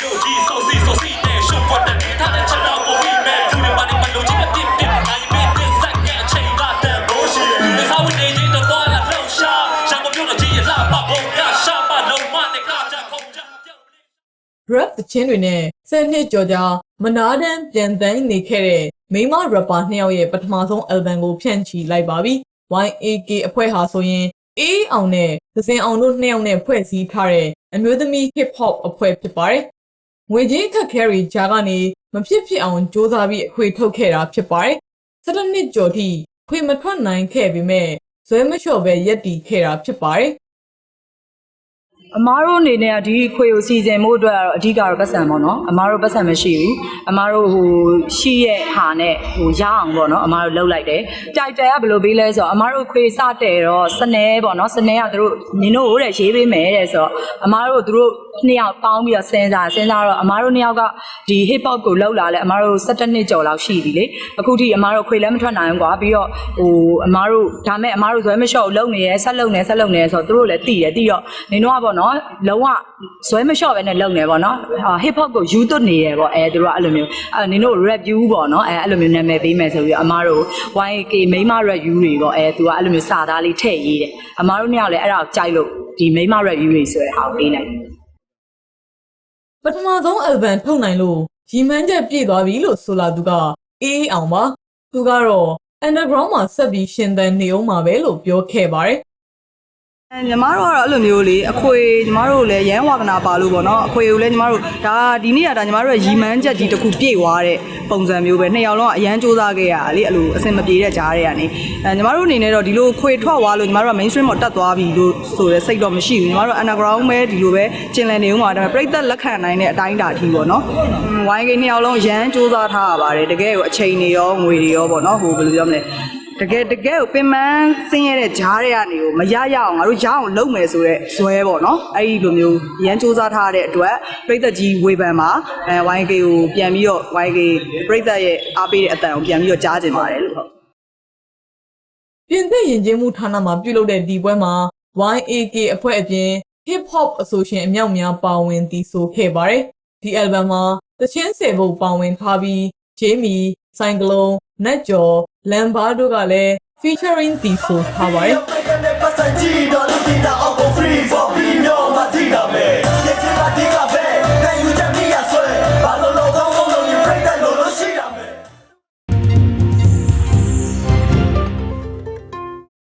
မျိုးကြီးဆိုစီဆိုစီနဲ့ရှုပ်ပေါ်တဲ့ထားတဲ့ချက်တော့ကိုပြီးမဲ့သူတွေပါနေမလို့ချင်တဲ့တစ်တစ်နိုင်မင်းတစ်ဆက်ရဲ့အချိန်ကတန်ဖို့ရှိသူတွေစားဝင်နေရင်တော့သွားလာလှုပ်ရှားရှမ်းမျိုးတော့ကြီးရလာပါဘုံရရှာပါလုံးမနဲ့ကကြခုံကြပြောင်းလဲ rap သချင်းတွေနဲ့ဆယ်နှစ်ကျော်ကြာမနာတမ်းပြန်တန်းနေခဲ့တဲ့မိန်းမ rapper နှစ်ယောက်ရဲ့ပထမဆုံး album ကိုဖြန့်ချီလိုက်ပါပြီ YAK အဖွဲ့ဟာဆိုရင်အေးအောင်နဲ့သစင်အောင်တို့နှစ်ယောက်နဲ့ဖွဲ့စည်းထားတဲ့အမျိုးသမီး hip hop အဖွဲ့ဖြစ်ပါတယ် ငွေကြေးအခက်အခဲတွေကြားကနေမဖြစ်ဖြစ်အောင်စ조사ပြီးအခွေထုတ်ခဲ့တာဖြစ်ပါတယ်၁၇နှစ်ကျော်ထိခွေမထွက်နိုင်ခဲ့ပေမဲ့ဇွဲမလျှော့ပဲရက်တည်ခဲ့တာဖြစ်ပါတယ် အမားတို့အနေနဲ့ကဒီခွေကိုစီစဉ်မှုအတွက်ကတော့အဓိကတော့ပတ်စံပေါ့နော်အမားတို့ပတ်စံမရှိဘူးအမားတို့ဟိုရှိရဲ့ဟာနဲ့ဟိုရအောင်ပေါ့နော်အမားတို့လှုပ်လိုက်တယ်ကြိုက်တယ်ကဘယ်လိုပေးလဲဆိုတော့အမားတို့ခွေစတဲ့တော့စနေပေါ့နော်စနေကသူတို့နင်တို့တဲ့ရေးပေးမယ်တဲ့ဆိုတော့အမားတို့သူတို့နှစ်ယောက်ပေါင်းပြီးတော့စဉ်းစားစဉ်းစားတော့အမားတို့နှစ်ယောက်ကဒီ hip hop ကိုလှုပ်လာလဲအမားတို့17နှစ်ကျော်လောက်ရှိပြီလေအခုထိအမားတို့ခွေလည်းမထွက်နိုင်ဘူးကွာပြီးတော့ဟိုအမားတို့ဒါမဲ့အမားတို့ဇွဲမလျှော့လှုပ်နေရဲဆက်လှုပ်နေဆက်လှုပ်နေဆိုတော့သူတို့လည်းတည်တယ်တည်တော့နင်တို့ကပေါ့နော်လုံးဝဇွဲမလျှော့ပဲနဲ့လှုပ်နေပေါ့နော် hip hop ကိုယူသွတ်နေရပေါ့အဲသူတို့ကအဲ့လိုမျိုးအဲနင်တို့ review ပေါ့နော်အဲအဲ့လိုမျိုးနာမည်ပေးမယ်ဆိုပြီးတော့အမားတို့ YK မိန်းမ review တွေပေါ့အဲသူကအဲ့လိုမျိုးစာသားလေးထည့်ရေးတယ်အမားတို့နှစ်ယောက်လည်းအဲ့ဒါကိုကြိုက်လို့ဒီမိန်းမ review တွေဆိုတဲ့ဟာကိုပေးလိုက်တယ်ပထမဆုံး album ထုတ်နိုင်လို့ရီမန်းချက်ပြည့်သွားပြီလို့ဆိုလာသူကအေးအောင်ပါသူကတော့ underground မှာဆက်ပြီးရှင်သန်နေအောင်မှာပဲလို့ပြောခဲ့ပါတယ်အဲ ညီမတို့ကတော့အဲ့လိုမျိုးလေအခွေညီမတို့လည်းရန်ဝါသနာပါလို့ပေါ့နော်အခွေကိုလည်းညီမတို့ဒါဒီနေ့ကဒါညီမတို့ရဲ့ရီမန်းချက်ကြီးတစ်ခုပြည့်သွားတဲ့ပုံစံမျိုးပဲနှစ်ယောက်လုံးကအရန်စူးစမ်းခဲ့ရတာလေအဲ့လိုအဆင်မပြေတဲ့ကြားတွေကနေအဲညီမတို့အနေနဲ့တော့ဒီလိုခွေထွက်သွားလို့ညီမတို့က mainstream မှာတက်သွားပြီလို့ဆိုတဲ့စိတ်တော့မရှိဘူးညီမတို့ underground ပဲဒီလိုပဲကျင်လည်နေဦးမှာဒါပေမဲ့ပြိသက်လက်ခံနိုင်တဲ့အတိုင်းအတာကြီးပေါ့နော်ဝိုင်းကိနှစ်ယောက်လုံးရန်စူးစမ်းထားရပါတယ်တကယ်ကိုအချိန်တွေရောငွေတွေရောပေါ့နော်ဟိုဘယ်လိုပြောမလဲ တကယ်တကယ်ကိုပင်မဆင်းရဲတဲ့ဂျားတွေကနေကိုမရရအောင်ငါတို့ရအောင်လုပ်မယ်ဆိုတော့ဇွဲပေါ့နော်အဲ့ဒီလိုမျိုးရန်စူးစမ်းထားတဲ့အတွက်ပြိသက်ကြီးဝေဖန်မှာအဲ YK ကိုပြန်ပြီးတော့ YK ပြိသက်ရဲ့အားပေးတဲ့အတန်ကိုပြန်ပြီးတော့ကြားကျင်ပါတယ်လို့ဟုတ်ပြင်သစ်ယဉ်ကျေးမှုဌာနမှာပြုလုပ်တဲ့ဒီပွဲမှာ YAK အဖွဲ့အပြင် hip hop အဆိုရှင်အမြောက်များပါဝင်တည်ဆိုခဲ့ပါတယ်ဒီ album မှာတချင်းစေဖို့ပါဝင်ထားပြီးဂျေမီဆိုင်ကလု နတ်ကျော်လမ်ဘာတို့ကလည်း featuring တီဆိုထားပါတယ်